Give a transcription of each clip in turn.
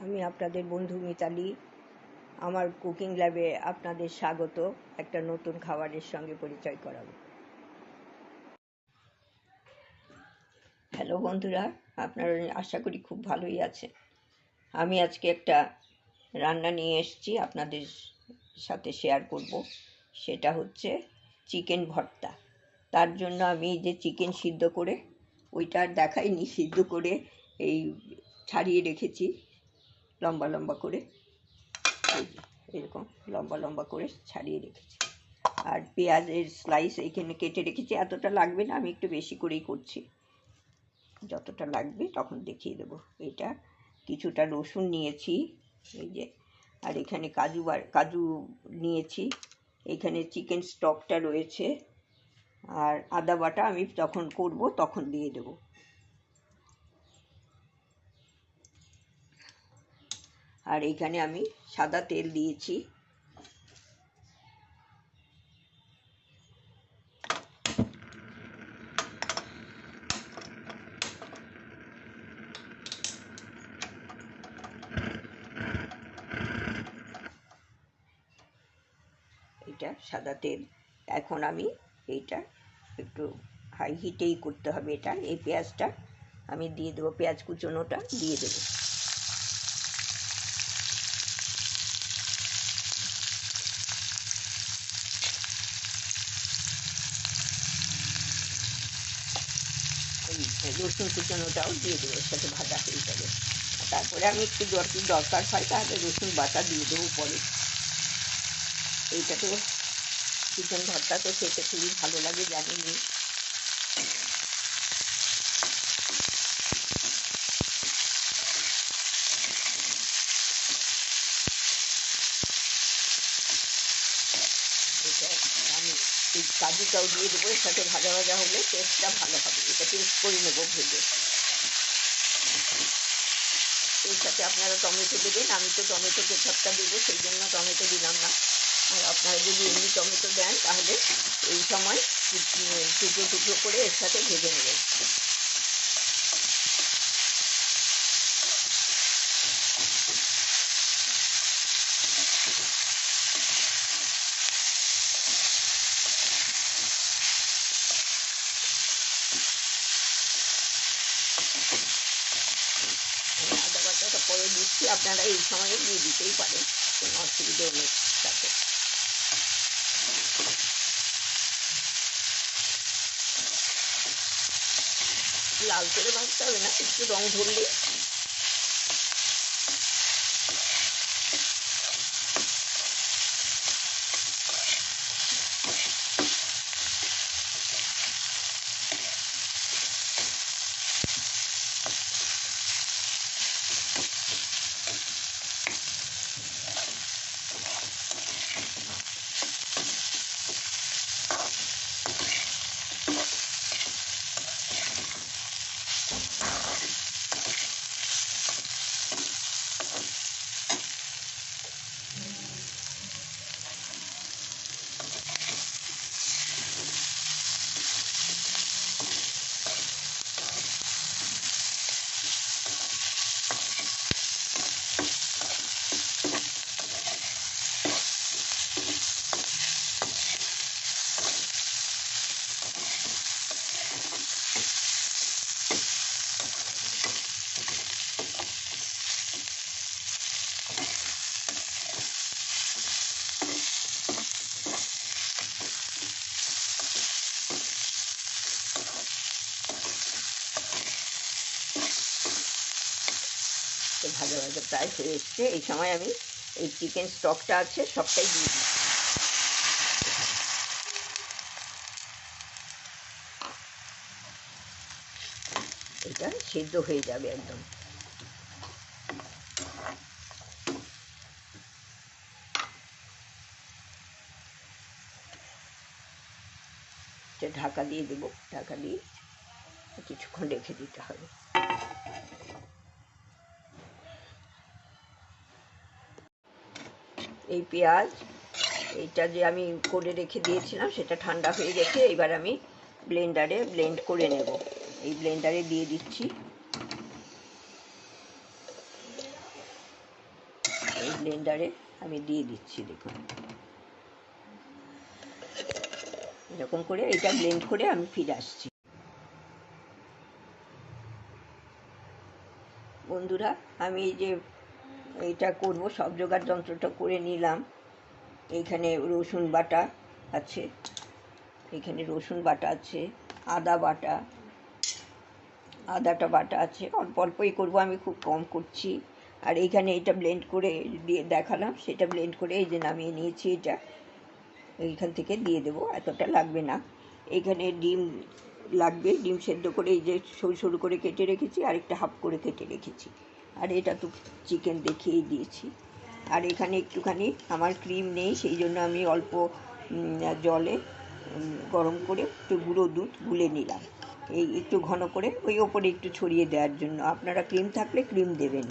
আমি আপনাদের বন্ধু মিতালি। আমার কুকিং ল্যাবে আপনাদের স্বাগত। একটা নতুন খাবারের সঙ্গে পরিচয় করাবো। হ্যালো বন্ধুরা, আপনারা আশা করি খুব ভালোই আছেন। আমি আজকে একটা রান্না নিয়ে এসেছি, আপনাদের সাথে শেয়ার করব। সেটা হচ্ছে চিকেন ভর্তা। তার জন্য আমি যে চিকেন সিদ্ধ করে, ওইটা দেখাইনি, সিদ্ধ করে এই ছাড়িয়ে রেখেছি। লম্বা লম্বা করে, এই যে, এরকম লম্বা লম্বা করে ছাড়িয়ে রেখেছি। আর পেঁয়াজের স্লাইস এইখানে কেটে রেখেছি, এতটা লাগবে না, আমি একটু বেশি করেই করছি। যতটা লাগবে তখন দেখিয়ে দেবো। এটা কিছুটা রসুন নিয়েছি, এই যে, আর এখানে কাজু বার, কাজু নিয়েছি। এখানে চিকেন স্টকটা রয়েছে, আর আদা বাটা আমি যখন করব তখন দিয়ে দেবো। আর এইখানে আমি সাদা তেল দিয়েছি। এটা সাদা তেল। এখন আমি এইটা একটু হাই হিটেই করতে হবে এটা। এই পেঁয়াজটা আমি দিয়ে দেবো। পেঁয়াজ কুচোনোটা দিয়ে দেবো এই রসুন কুচানোটাও দিয়ে দেবো ওর সাথে ভাজা হয়ে যাবে। তারপরে আমি একটু যদি দরকার হয়, তাহলে রসুন বাটা দিয়ে দেবো পরে এইটা তো চিকেন ভর্তা তো খেতে খুবই ভালো লাগে, জানি নি এটা আমি এই কাজুটাও দিয়ে দেবো, এর সাথে ভাজা ভাজা হলে টেস্টটা ভালো হবে, এটা টেস্ট করে নেব ভেজে। এর সাথে আপনারা টমেটো দেবেন, আমি তো টমেটো কেচাপটা দেবো, সেই জন্য টমেটো দিলাম না। আর আপনারা যদি এমনি টমেটো দেন, তাহলে এই সময় টুকরো টুকরো করে এর সাথে ভেজে নেবেন। আদা বাটাটা পরে দিচ্ছি আপনারা এই সময়ে দিয়ে দিতেই পারেন কোনো অসুবিধে নেই। তাতে লাল করে ভাজতে হবে না, একটু রং ধরলে তো ভাজা ভাজা প্রায় হয়ে এসছে, এই সময় আমি এই চিকেন স্টকটা আছে, সবটাই দিয়ে দিই এটা সিদ্ধ হয়ে যাবে একদম। ঢাকা দিয়ে দেবো, ঢাকা দিয়ে কিছুক্ষণ রেখে দিতে হবে। এই পেঁয়াজ, এইটা যে আমি করে রেখে দিয়েছিলাম, সেটা ঠান্ডা হয়ে গেছে, এবার আমি ব্লেন্ডারে ব্লেন্ড করে নেব। এই ব্লেন্ডারে দিয়ে দিচ্ছি। এই ব্লেন্ডারে আমি দিয়ে দিচ্ছি, দেখুন। এরকম করে এটা ব্লেন্ড করে আমি ফিরে আসছি। বন্ধুরা, আমি এই যে এইটা করব, সব জোগাড় যন্ত্রটা করে নিলাম। এইখানে রসুন বাটা আছে এখানে রসুন বাটা আছে, আদা বাটা, আদাটা বাটা আছে। অল্প অল্পই করব, আমি খুব কম করছি। আর এইখানে এটা ব্লেন্ড করে দিয়ে দেখালাম, সেটা ব্লেন্ড করে এই যে নামিয়ে নিয়েছি এটা, এইখান থেকে দিয়ে দেবো, এতটা লাগবে না। এইখানে ডিম লাগবে, ডিম সেদ্ধ করে এই যে সরু সরু করে কেটে রেখেছি আর একটা হাফ করে কেটে রেখেছি। আর এটা তো চিকেন দেখিয়েই দিয়েছি। আর এখানে একটুখানি আমার ক্রিম নেই, সেই জন্য আমি অল্প জলে গরম করে একটু গুঁড়ো দুধ গুলে নিলাম। এই একটু ঘন করে ওই ওপরে একটু ছড়িয়ে দেওয়ার জন্য। আপনারা ক্রিম থাকলে ক্রিম দেবেন।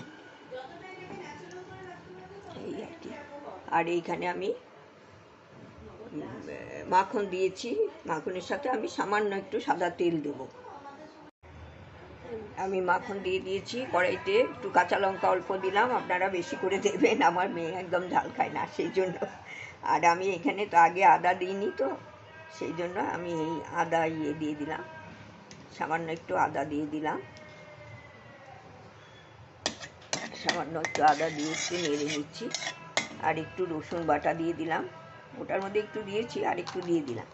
এই আর কি। আর এইখানে আমি মাখন দিয়েছি। মাখনের সাথে আমি সামান্য একটু সাদা তেল দেবো। আমি মাখন দিয়ে দিয়েছি, কড়াইতে একটু কাঁচা লঙ্কা অল্প দিলাম, আপনারা বেশি করে দেবেন, আমার মেয়ে একদম ঝাল খায় না, সেই জন্য। আর আমি এখানে তো আগে আদা দিইনি তো, সেই জন্য আমি এই আদা ইয়ে দিয়ে দিলাম, সামান্য একটু আদা দিয়ে দিলাম। সামান্য একটু আদা দিয়ে একটু নেড়ে নিচ্ছি, আর একটু রসুন বাটা দিয়ে দিলাম, ওটার মধ্যে একটু দিয়েছি, আর একটু দিয়ে দিলাম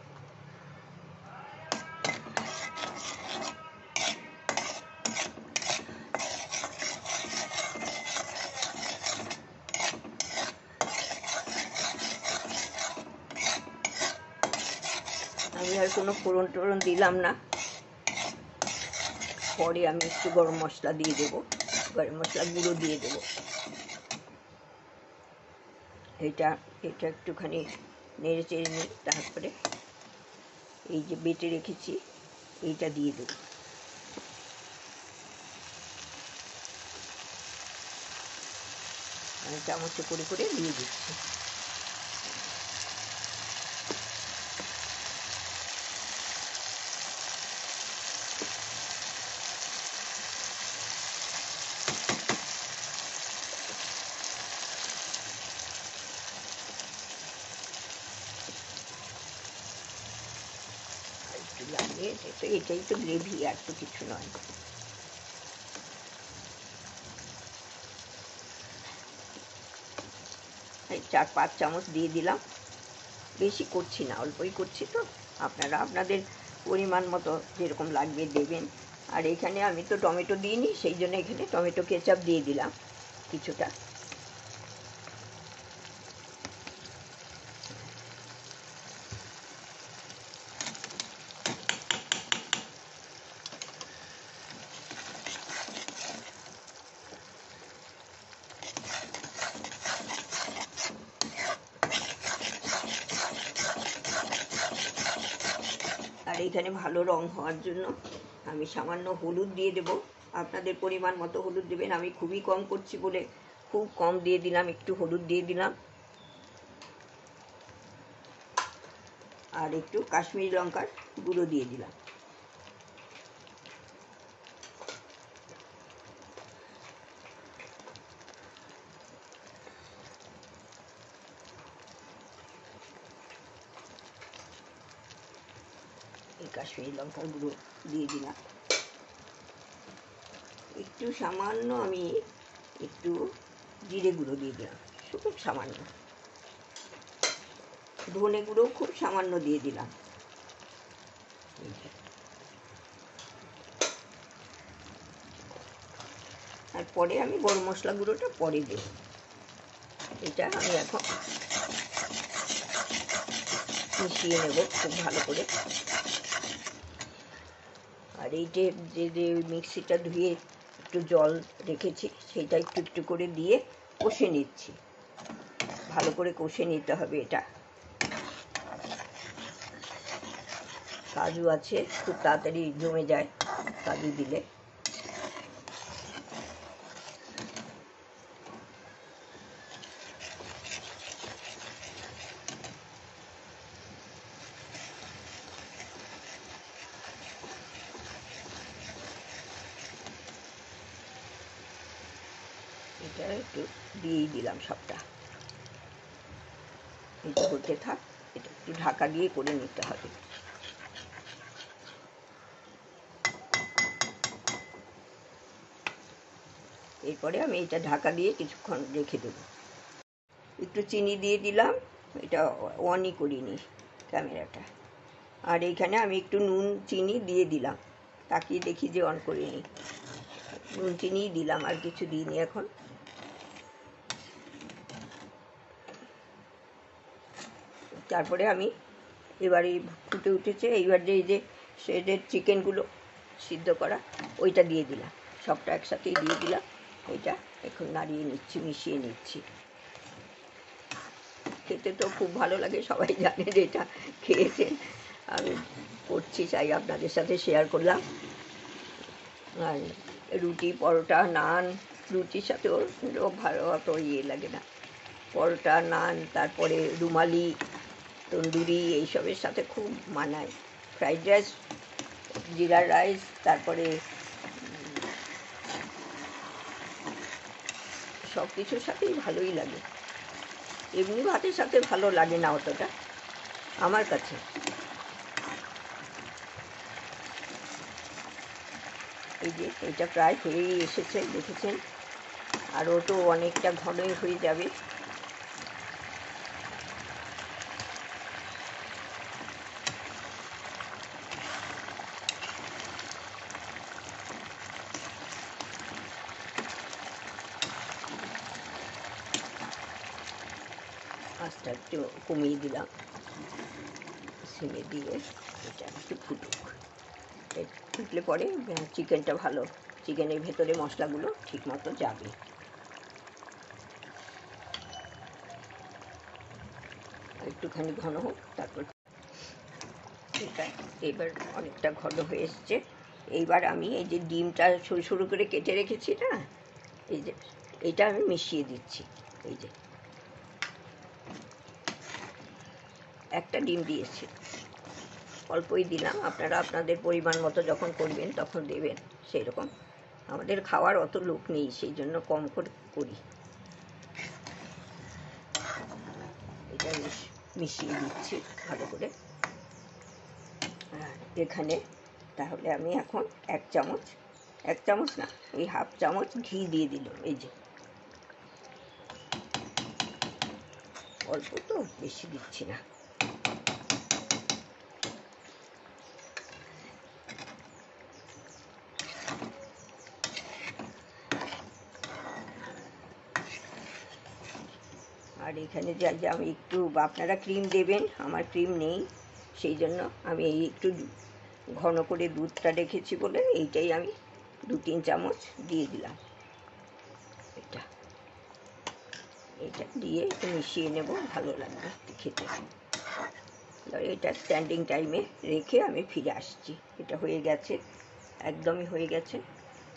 আমি আর কোনো ফোড়ন টোড়ন দিলাম না। পরে আমি একটু গরম মশলা দিয়ে দেবো। গরম মশলা গুঁড়ো দিয়ে দেবো। এটা এটা একটুখানি নেড়ে চেড়ে নিই, তারপরে এই যে বেটে রেখেছি, এইটা দিয়ে দেবো। আমি চামচে করে করে দিয়ে দিচ্ছি। তো এটাই তো গ্রেভি আর তো কিছু নয়। চার পাঁচ চামচ দিয়ে দিলাম। বেশি করছি না, অল্পই করছি তো। আপনারা আপনাদের পরিমাণ মতো যেরকম লাগবে দেবেন। আর এখানে আমি তো টমেটো দিইনি, সেই জন্য এখানে টমেটো কেচাপ দিয়ে দিলাম কিছুটা। এখানে ভালো রং হওয়ার জন্য আমি সামান্য হলুদ দিয়ে দেব। আপনাদের পরিমাণ মতো হলুদ দেবেন। আমি খুবই কম করছি বলে খুব কম দিয়ে দিলাম, একটু হলুদ দিয়ে দিলাম। আর একটু কাশ্মীরি লঙ্কার গুঁড়ো দিয়ে দিলাম। এই লঙ্কার গুঁড়ো দিয়ে দিলাম। একটু সামান্য আমি একটু জিরে গুঁড়ো দিয়ে দিলাম। খুব সামান্য। ধনে গুঁড়ো খুব সামান্য দিয়ে দিলাম। আর পরে আমি গরম মশলা গুঁড়োটা পরে দেব। এটা আমি এখন মিশিয়ে নেব খুব ভালো করে। আর এই যে যে যে মিক্সিটা ধুয়ে একটু জল রেখেছি সেটা একটু একটু করে দিয়ে কষে নিচ্ছি। ভালো করে কষে নিতে হবে এটা। কাজু আছে, খুব তাড়াতাড়ি জমে যায় কাজু দিলে। এটা একটু দিয়েই দিলাম সবটা। এটা হতে থাক, এটা একটু ঢাকা দিয়ে করে নিতে হবে। এরপরে আমি এটা ঢাকা দিয়ে কিছুক্ষণ রেখে দেবো। একটু চিনি দিয়ে দিলাম, এটা অনই করিনি ক্যামেরাটা। আর এইখানে আমি একটু নুন চিনি দিয়ে দিলাম। তাকিয়ে দেখি যে অন করিনি। নুন চিনিই দিলাম, আর কিছু দিইনি এখন। তারপরে আমি এবারে ফুটে উঠেছে, এইবার যে এই যে সেদের চিকেনগুলো সিদ্ধ করা, ওইটা দিয়ে দিলাম। সবটা একসাথেই দিয়ে দিলাম। ওইটা এখন নাড়িয়ে নিচ্ছি, মিশিয়ে নিচ্ছি। খেতে তো খুব ভালো লাগে, সবাই জানে যে এটা খেয়েছেন আমি করছি চাই আপনাদের সাথে শেয়ার করলাম। আর রুটি, পরোটা, নান, রুটির সাথেও ভালো অত ইয়ে লাগে না। পরোটা, নান, তারপরে রুমালি তন্দুরি এইসবের সাথে খুব মানায়। ফ্রাইড রাইস জিরা রাইস তারপরে সব কিছুর সাথেই ভালোই লাগে। এমনি ভাতের সাথে ভালো লাগে না অতটা, আমার কাছে। এই যে, এটা প্রায় হয়েই এসেছে, দেখেছেন? আরও তো অনেকটা ঘনই হয়ে যাবে। আস্তে একটু কমিয়ে দিলাম। সিমে দিয়ে এটা একটু ফুটুক। ফুটলে পরে চিকেনটা ভালো, চিকেনের ভেতরে মশলাগুলো ঠিক মতো যাবে। একটুখানি ঘন হোক, তারপর এটা এবার অনেকটা ঘন হয়ে এসছে। এইবার আমি এই যে ডিমটা সরু সরু করে কেটে রেখেছি না, এই যে, এটা আমি মিশিয়ে দিচ্ছি। এই যে একটা ডিম দিয়েছি। অল্পই দিলাম, আপনারা আপনাদের পরিমাণ মতো যখন করবেন তখন দেবেন সেই রকম আমাদের খাওয়ার অত লোক নেই, সেই জন্য কম করে করি। এটা মিশ- মিশিয়ে দিচ্ছি ভালো করে। এখানে তাহলে আমি এখন এক চামচ এক চামচ না ওই হাফ চামচ ঘি দিয়ে দিলাম, এই যে। অল্প তো, বেশি দিচ্ছি না আর এখানে যা যে আমি একটু, আপনারা ক্রিম দেবেন, আমার ক্রিম নেই, সেই জন্য আমি এই একটু ঘন করে দুধটা রেখেছি বলে এইটাই আমি দু তিন চামচ দিয়ে দিলাম। এটা এটা দিয়ে একটু মিশিয়ে নেব, ভালো লাগবে খেতে। এটা স্ট্যান্ডিং টাইমে রেখে আমি ফিরে আসছি। এটা হয়ে গেছে, একদমই হয়ে গেছে।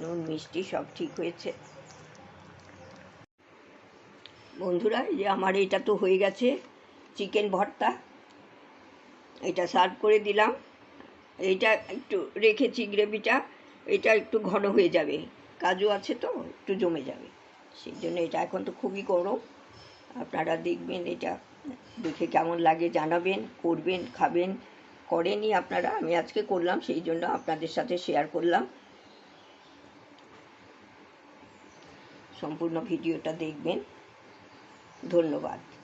নুন, মিষ্টি সব ঠিক হয়েছে। বন্ধুরা যে আমার এটা তো হয়ে গেছে, চিকেন ভর্তা। এটা সার্ভ করে দিলাম। এইটা একটু রেখেছি গ্রেভিটা, এটা একটু ঘন হয়ে যাবে। কাজু আছে তো, একটু জমে যাবে। সেই জন্য এটা এখন তো খুবই গরম। আপনারা দেখবেন এটা, দেখে কেমন লাগে জানাবেন, করবেন, খাবেন করেনি আপনারা। আমি আজকে করলাম, সেই জন্য আপনাদের সাথে শেয়ার করলাম। সম্পূর্ণ ভিডিওটা দেখবেন। ধন্যবাদ।